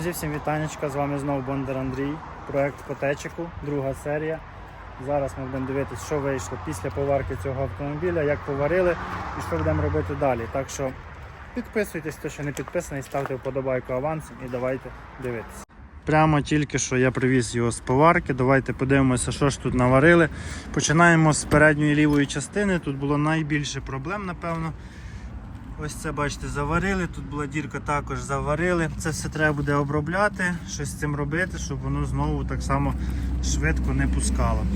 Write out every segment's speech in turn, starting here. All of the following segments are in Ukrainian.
Друзі, всім вітанечка, з вами знову Бондар Андрій, проект Котечику, друга серія. Зараз ми будемо дивитися, що вийшло після поварки цього автомобіля, як поварили і що будемо робити далі. Так що підписуйтесь, хто ще не підписаний, ставте вподобайку авансом і давайте дивитися. Прямо тільки що я привіз його з поварки. Давайте подивимося, що ж тут наварили. Починаємо з передньої лівої частини. Тут було найбільше проблем, напевно. Ось це, бачите, заварили. Тут була дірка, також заварили. Це все треба буде обробляти, щось з цим робити, щоб воно знову так само швидко не пускало.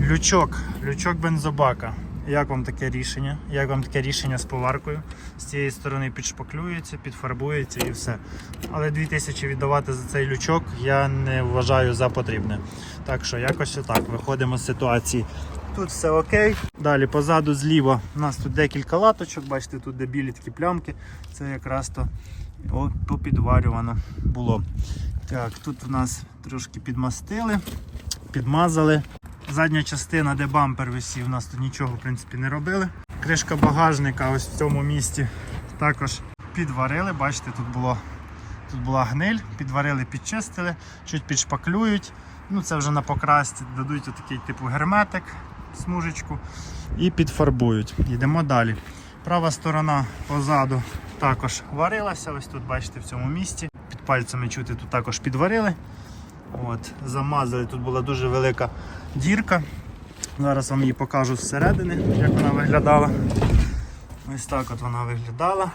Лючок, лючок бензобака. Як вам таке рішення? Як вам таке рішення з поваркою? З цієї сторони підшпаклюється, підфарбується і все. Але 2000 віддавати за цей лючок я не вважаю за потрібне. Так що якось отак виходимо з ситуації. Тут все окей. Далі позаду зліва у нас тут декілька латочок, бачите, тут де білі такі плямки. Це якраз то о, попідварювано було. Так, тут у нас трошки підмастили, підмазали. Задня частина, де бампер висів, у нас тут нічого в принципі не робили. Кришка багажника ось в цьому місці також підварили. Бачите, тут було Тут була гниль, підварили, підчистили, чуть підшпаклюють. Ну це вже на покрасці, дадуть отакий типу герметик, смужечку і підфарбують. Йдемо далі. Права сторона позаду також варилася. Ось тут, бачите, в цьому місці. Під пальцями чути, тут також підварили. От, Замазали, тут була дуже велика дірка. Зараз вам її покажу зсередини, як вона виглядала. Ось так от вона виглядала.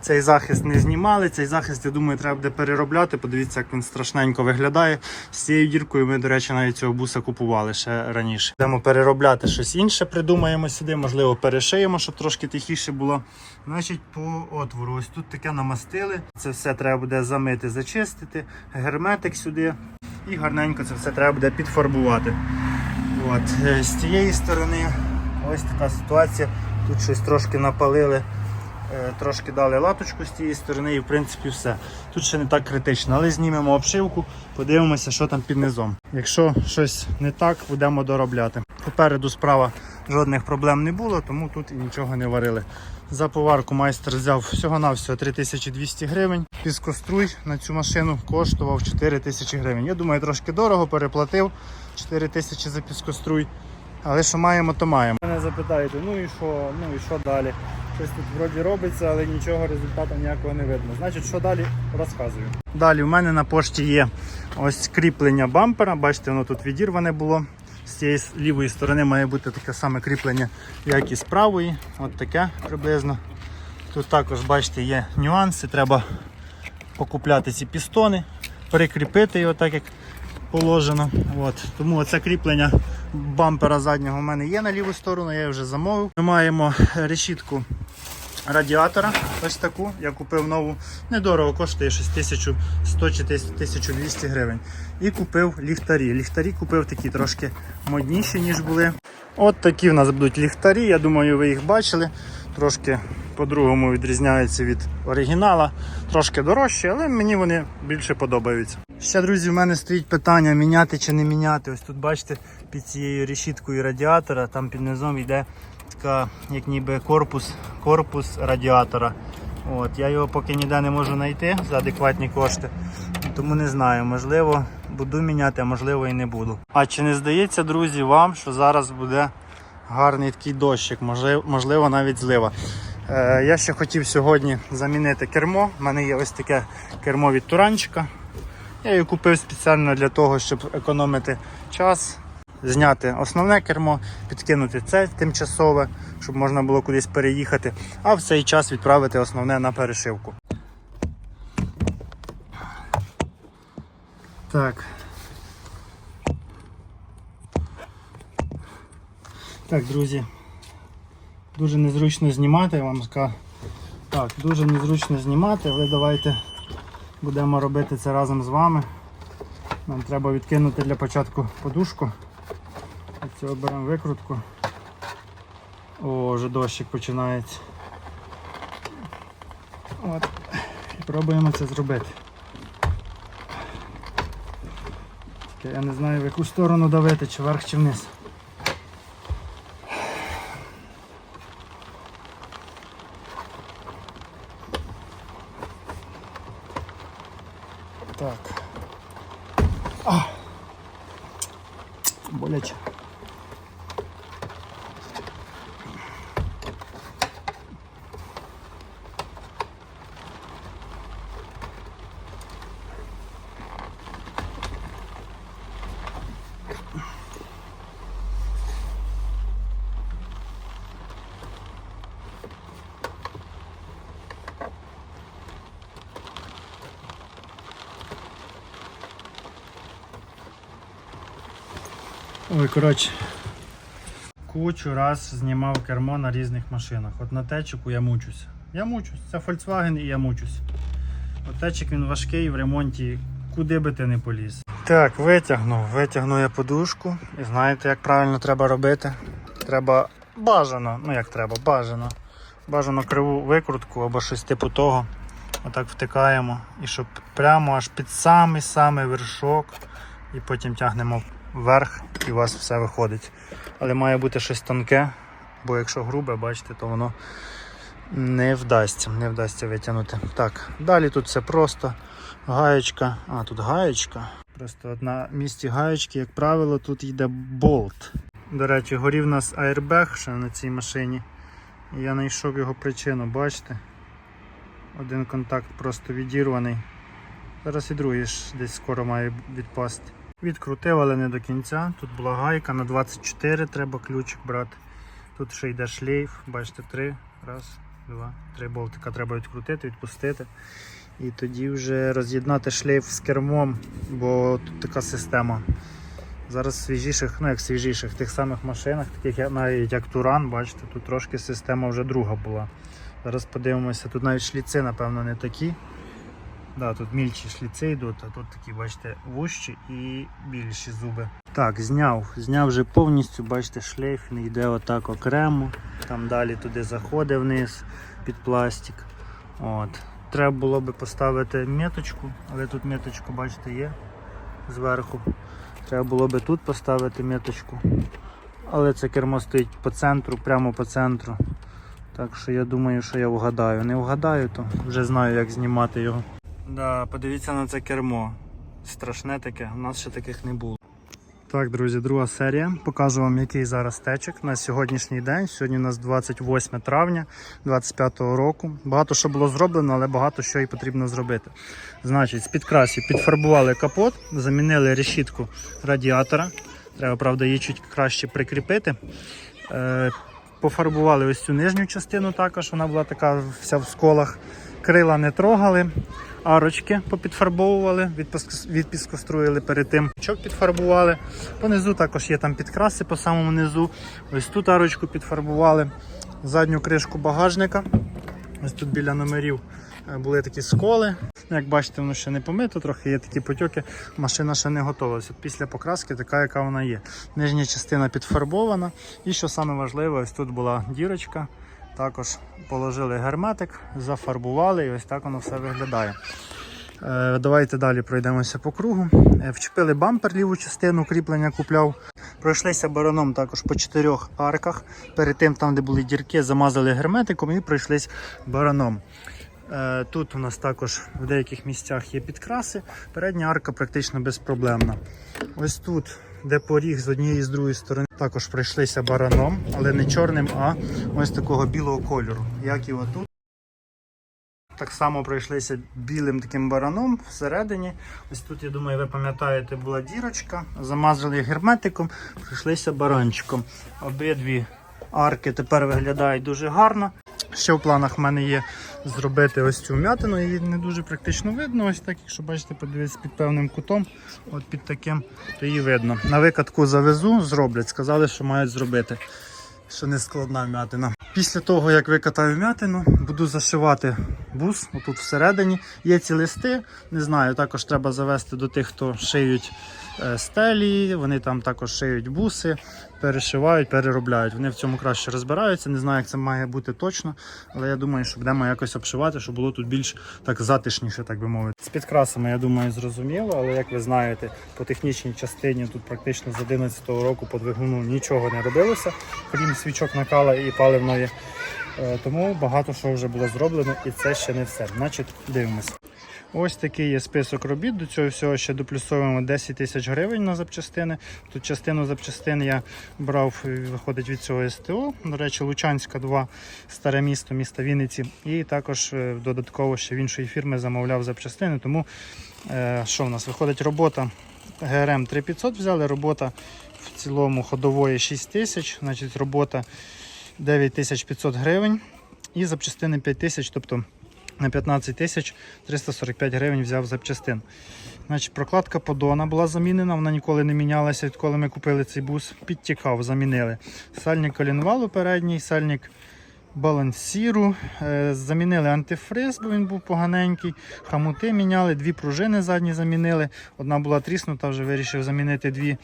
Цей захист не знімали, цей захист, я думаю, треба буде переробляти. Подивіться, як він страшненько виглядає. З цією діркою ми, до речі, навіть цього буса купували ще раніше. Будемо переробляти щось інше, придумаємо сюди, можливо, перешиємо, щоб трошки тихіше було. Значить, по отвору, ось тут таке намастили. Це все треба буде замити, зачистити, герметик сюди. І гарненько це все треба буде підфарбувати. От. е, З цієї сторони ось така ситуація. Тут щось трошки напалили. Е, Трошки дали латочку з цієї сторони і в принципі все. Тут ще не так критично, але знімемо обшивку, подивимося, що там під низом. Якщо щось не так, будемо доробляти. Попереду справа жодних проблем не було, тому тут і нічого не варили. За поварку майстер взяв всього-навсього 3200 гривень. Піскоструй на цю машину коштував 4000 гривень. Я думаю, трошки дорого переплатив 4000 за піскоструй. Але що маємо, то маємо. Мене запитаєте, ну і що, ну і що далі? Щось тут вроді робиться, але нічого результату ніякого не видно. Значить, що далі розказую. Далі в мене на пошті є ось кріплення бампера. Бачите, воно тут відірване було. З цієї лівої сторони має бути таке саме кріплення, як і з правої. От таке приблизно. Тут також, бачите, є нюанси. Треба покупляти ці пістони, перекріпити його так, як положено. От. Тому оце кріплення бампера заднього у мене є на ліву сторону, я вже замовив. Ми маємо решітку радіатора. Ось таку. Я купив нову. Недорого коштує щось 1100 чи 1200 гривень. І купив ліхтарі. Ліхтарі купив такі трошки модніші, ніж були. От такі в нас будуть ліхтарі. Я думаю, ви їх бачили. Трошки по-другому відрізняються від оригінала. Трошки дорожчі, але мені вони більше подобаються. Ще, друзі, в мене стоїть питання, міняти чи не міняти. Ось тут бачите, під цією решіткою радіатора, там під низом йде така, як ніби корпус, корпус радіатора. От, я його поки ніде не можу знайти за адекватні кошти. Тому не знаю, можливо, буду міняти, а можливо і не буду. А чи не здається, друзі, вам, що зараз буде гарний такий дощик, можливо, навіть злива. Е, я ще хотів сьогодні замінити кермо. У мене є ось таке кермо від Туранчика. Я її купив спеціально для того, щоб економити час, зняти основне кермо, підкинути це тимчасове, щоб можна було кудись переїхати, а в цей час відправити основне на перешивку. Так. Так, друзі. Дуже незручно знімати, я вам скажу. Так, дуже незручно знімати, але давайте будемо робити це разом з вами. Нам треба відкинути для початку подушку. Цього беремо викрутку. О, вже дощик починається. От. І пробуємо це зробити. Тільки Я не знаю в яку сторону давити, чи вверх, чи вниз. Так. А. Боляче. Ой, коротше. Кучу раз знімав кермо на різних машинах. От на течику я мучусь. Я мучусь. Це Volkswagen і я мучусь. От течик він важкий в ремонті, куди би ти не поліз. Так, витягнув. Витягнув я подушку. І знаєте, як правильно треба робити? Треба бажано, ну як треба, бажано. Бажано криву викрутку або щось типу того. Отак втикаємо. І щоб прямо аж під самий-самий вершок. І потім тягнемо вверх і у вас все виходить. Але має бути щось тонке, бо якщо грубе, бачите, то воно не вдасться, не вдасться витягнути. Так, далі тут все просто. Гаєчка. А, тут гаєчка. Просто на місці гаєчки, як правило, тут йде болт. До речі, горів у нас аербег ще на цій машині. Я знайшов його причину, бачите? Один контакт просто відірваний. Зараз і другий ж десь скоро має відпасти. Відкрутив, але не до кінця. Тут була гайка на 24 треба ключик брати. Тут ще йде шлейф, бачите, три. Раз, два, три болтика треба відкрутити, відпустити. І тоді вже роз'єднати шлейф з кермом, бо тут така система. Зараз свіжіших, ну як свіжіших, тих самих машинах, таких навіть як Туран, бачите, тут трошки система вже друга була. Зараз подивимося, тут навіть шліци, напевно, не такі. Да, тут мільчі шліци йдуть, а тут такі, бачите, вущі і більші зуби. Так, зняв. Зняв вже повністю, бачите, шлейф, він йде отак окремо. Там далі туди заходить вниз під пластик. От. Треба було би поставити меточку, але тут меточка, бачите, є зверху. Треба було би тут поставити меточку. Але це кермо стоїть по центру, прямо по центру. Так що я думаю, що я вгадаю. Не вгадаю, то вже знаю, як знімати його. Да, подивіться на це кермо. Страшне таке, у нас ще таких не було. Так, друзі, друга серія. Покажу вам, який зараз течик на сьогоднішній день. Сьогодні у нас 28 травня 2025 року. Багато що було зроблено, але багато що і потрібно зробити. Значить, з підкрасів підфарбували капот, замінили решітку радіатора. Треба, правда, її чуть краще прикріпити. Е, Пофарбували ось цю нижню частину також, вона була така вся в сколах. Крила не трогали, арочки попідфарбовували, відпуск- відпіскоструїли перед тим. Чок підфарбували. Понизу також є там підкраси по самому низу. Ось тут арочку підфарбували. Задню кришку багажника. Ось тут біля номерів е, були такі сколи. Як бачите, воно ще не помито, трохи є такі потьоки. Машина ще не готова. Після покраски така, яка вона є. Нижня частина підфарбована. І що саме важливе, ось тут була дірочка. Також положили герметик, зафарбували і ось так воно все виглядає. Е, Давайте далі пройдемося по кругу. Е, Вчепили бампер ліву частину, кріплення купляв. Пройшлися бараном також по чотирьох арках. Перед тим, там, де були дірки, замазали герметиком і пройшлись бараном. Е, Тут у нас також в деяких місцях є підкраси. Передня арка практично безпроблемна. Ось тут, де поріг з однієї і з другої сторони, також пройшлися бараном, але не чорним, а ось такого білого кольору, як і отут. Так само пройшлися білим таким бараном всередині. Ось тут, я думаю, ви пам'ятаєте, була дірочка. Замазали герметиком, пройшлися баранчиком. Обидві арки тепер виглядають дуже гарно. Ще в планах в мене є зробити ось цю м'ятину, її не дуже практично видно. Ось так, якщо бачите, подивитися під певним кутом, от під таким, то її видно. На викатку завезу, зроблять. Сказали, що мають зробити. Що не складна м'ятина. Після того, як викатаю м'ятину, буду зашивати бус отут всередині. Є ці листи, не знаю, також треба завести до тих, хто шиють е, стелі, вони там також шиють буси, перешивають, переробляють. Вони в цьому краще розбираються. Не знаю, як це має бути точно, але я думаю, що будемо якось обшивати, щоб було тут більш так затишніше, так би мовити. З підкрасами, я думаю, зрозуміло, але як ви знаєте, по технічній частині тут практично з 2011 року по двигуну нічого не робилося, крім свічок накала і паливної. Е, Тому багато що вже було зроблено, і це ще не все. Значить, дивимося. Ось такий є список робіт. До цього всього ще доплюсовуємо 10 тисяч гривень на запчастини. Тут частину запчастин я брав, е, виходить від цього СТО. До речі, Лучанська 2, старе місто, міста Вінниці. І також е, додатково ще в іншої фірми замовляв запчастини. Тому що в нас виходить робота ГРМ 3500 взяли, робота в цілому ходової 6 тисяч, значить робота 9500 гривень і запчастини 5 тисяч, тобто на 15 тисяч 345 гривень взяв запчастин. Значить, прокладка подона була замінена, вона ніколи не мінялася, відколи ми купили цей бус. Підтікав, замінили. Сальник колінвалу передній, сальник балансіру. Е, Замінили антифриз, бо він був поганенький. Хамути міняли, дві пружини задні замінили. Одна була тріснута, вже вирішив замінити дві.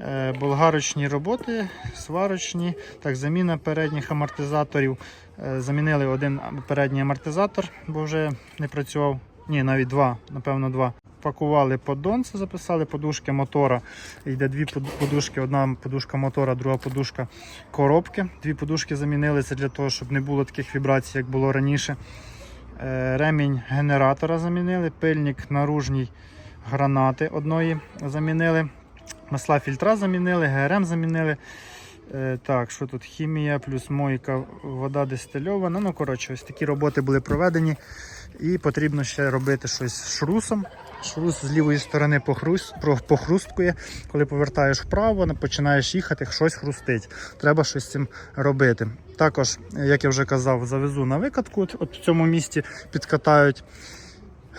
Е, Болгарочні роботи, сварочні, так, заміна передніх амортизаторів. Е, Замінили один передній амортизатор, бо вже не працював. Ні, навіть два, напевно, два. Пакували поддон, це записали подушки мотора. Йде дві подушки, одна подушка мотора, друга подушка коробки. Дві подушки замінили це для того, щоб не було таких вібрацій, як було раніше. Е, Ремінь генератора замінили, пильник наружній гранати одної замінили. Масла фільтра замінили, ГРМ замінили. Е, так, що тут? Хімія плюс мойка, вода дистильована. Ну, коротше, ось такі роботи були проведені. І потрібно ще робити щось з шрусом. Шрус з лівої сторони похрусткує. Коли повертаєш вправо, починаєш їхати, щось хрустить. Треба щось з цим робити. Також, як я вже казав, завезу на викатку. От, в цьому місті підкатають.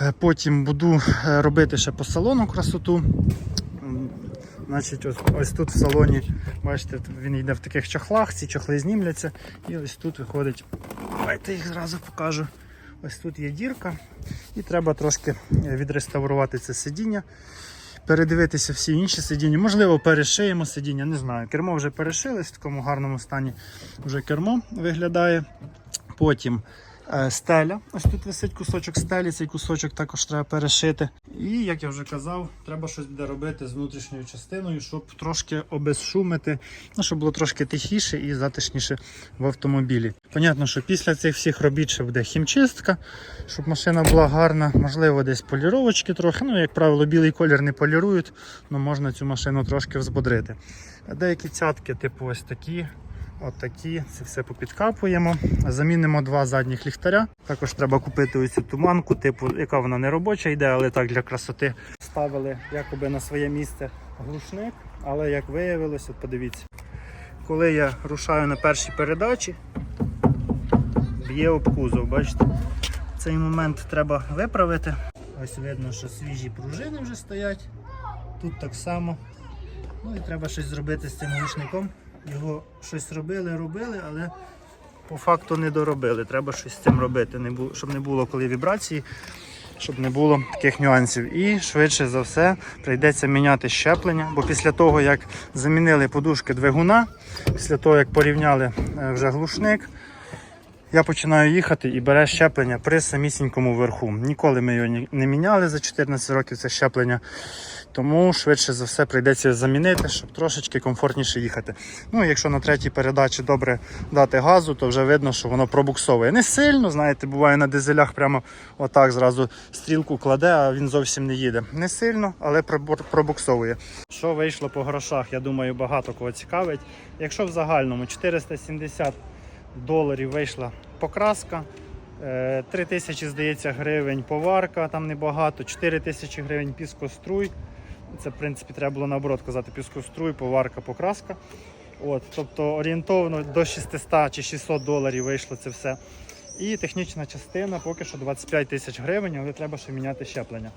Е, Потім буду е, робити ще по салону красоту. Значить, ось, ось тут в салоні, бачите, він йде в таких чохлах, ці чохли знімляться. І ось тут виходить. Давайте їх зразу покажу. Ось тут є дірка, і треба трошки е, відреставрувати це сидіння, передивитися всі інші сидіння. Можливо, перешиємо сидіння, не знаю. Кермо вже перешилось, в такому гарному стані вже кермо виглядає. Потім стеля. Ось тут висить кусочок стелі, цей кусочок також треба перешити. І, як я вже казав, треба щось буде робити з внутрішньою частиною, щоб трошки обезшумити, ну, щоб було трошки тихіше і затишніше в автомобілі. Понятно, що після цих всіх робіт ще буде хімчистка, щоб машина була гарна, можливо, десь поліровочки трохи. Ну, як правило, білий колір не полірують, але можна цю машину трошки взбодрити. Деякі цятки, типу ось такі. От такі, це все попідкапуємо. Замінимо два задніх ліхтаря. Також треба купити ось цю туманку, типу, яка вона не робоча йде, але так для красоти. Ставили якоби на своє місце глушник, але як виявилось, от подивіться, коли я рушаю на першій передачі, б'є об кузов, бачите? Цей момент треба виправити. Ось видно, що свіжі пружини вже стоять. Тут так само. Ну і треба щось зробити з цим глушником. Його щось робили, робили, але по факту не доробили. Треба щось з цим робити, не було, щоб не було коли вібрації, щоб не було таких нюансів. І швидше за все прийдеться міняти щеплення, бо після того, як замінили подушки двигуна, після того, як порівняли е, вже глушник, я починаю їхати і бере щеплення при самісінькому верху. Ніколи ми його не міняли за 14 років це щеплення. Тому швидше за все прийдеться замінити, щоб трошечки комфортніше їхати. Ну, якщо на третій передачі добре дати газу, то вже видно, що воно пробуксовує. Не сильно, знаєте, буває на дизелях прямо отак зразу стрілку кладе, а він зовсім не їде. Не сильно, але пробуксовує. Що вийшло по грошах, я думаю, багато кого цікавить. Якщо в загальному 470 доларів вийшла покраска. 3 тисячі, здається, гривень поварка, там небагато, 4 тисячі гривень піскоструй. Це, в принципі, треба було наоборот казати піскоструй, поварка, покраска. От, тобто орієнтовно до 600 чи 600 доларів вийшло це все. І технічна частина поки що 25 тисяч гривень, але треба ще міняти щеплення.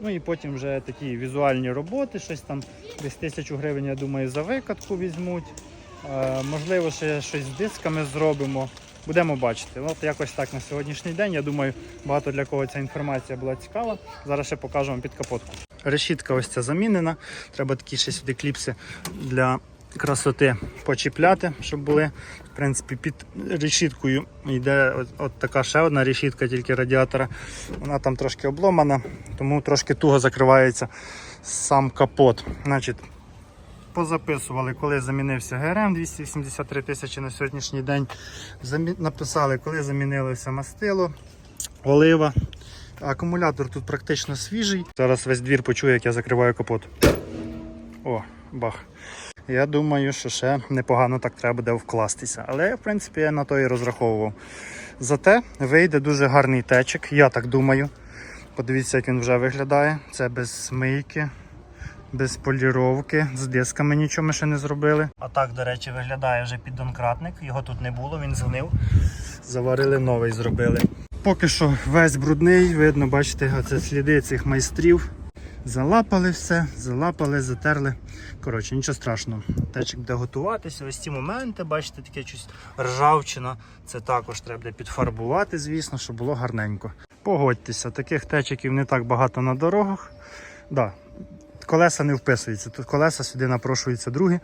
Ну і потім вже такі візуальні роботи, щось там десь тисячу гривень, я думаю, за викатку візьмуть. Е, можливо, ще щось з дисками зробимо. Будемо бачити. От якось так на сьогоднішній день. Я думаю, багато для кого ця інформація була цікава. Зараз ще покажу вам під капотку. Решітка ось ця замінена. Треба такі ще сюди кліпси для красоти почіпляти, щоб були. В принципі, під решіткою йде от, от така ще одна решітка, тільки радіатора. Вона там трошки обломана, тому трошки туго закривається сам капот. Значить, позаписували, коли замінився ГРМ 283 тисячі на сьогоднішній день. Написали, коли замінилося мастило, олива Акумулятор тут практично свіжий. Зараз весь двір почує, як я закриваю капот. О, бах. Я думаю, що ще непогано так треба буде вкластися. Але, в принципі, я на то і розраховував. Зате вийде дуже гарний течик, я так думаю. Подивіться, як він вже виглядає. Це без мийки, без поліровки, з дисками нічого ми ще не зробили. А так, до речі, виглядає вже піддонкратник. Його тут не було, він згнив. Заварили новий, зробили. Поки що весь брудний, видно, бачите, оце сліди цих майстрів. Залапали все, залапали, затерли. Коротше, нічого страшного. Течик буде готуватися. Ось ці моменти, бачите, таке щось ржавчина. Це також треба буде підфарбувати, звісно, щоб було гарненько. Погодьтеся, таких течиків не так багато на дорогах. Да, колеса не вписуються. Тут колеса сюди напрошуються другі.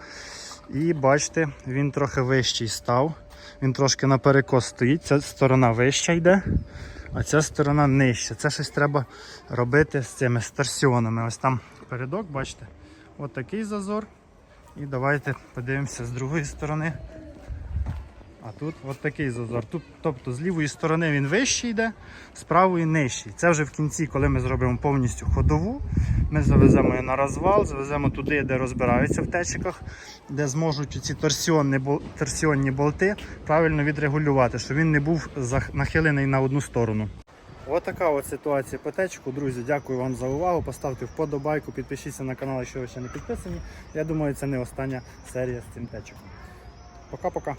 І бачите, він трохи вищий став. Він трошки наперекос стоїть. Ця сторона вища йде, а ця сторона нижча. Це щось треба робити з цими старсіонами. Ось там передок, бачите, от такий зазор. І давайте подивимося з другої сторони. А тут от такий зазор. Тут, тобто з лівої сторони він вищий йде, з правої нижчий. Це вже в кінці, коли ми зробимо повністю ходову. Ми завеземо її на розвал, завеземо туди, де розбираються в течиках, де зможуть ці торсіонні, торсіонні болти правильно відрегулювати, щоб він не був нахилений на одну сторону. Ось така от ситуація по течку. Друзі, дякую вам за увагу. Поставте вподобайку, підпишіться на канал, якщо ви ще не підписані. Я думаю, це не остання серія з цим течиком. Пока-пока.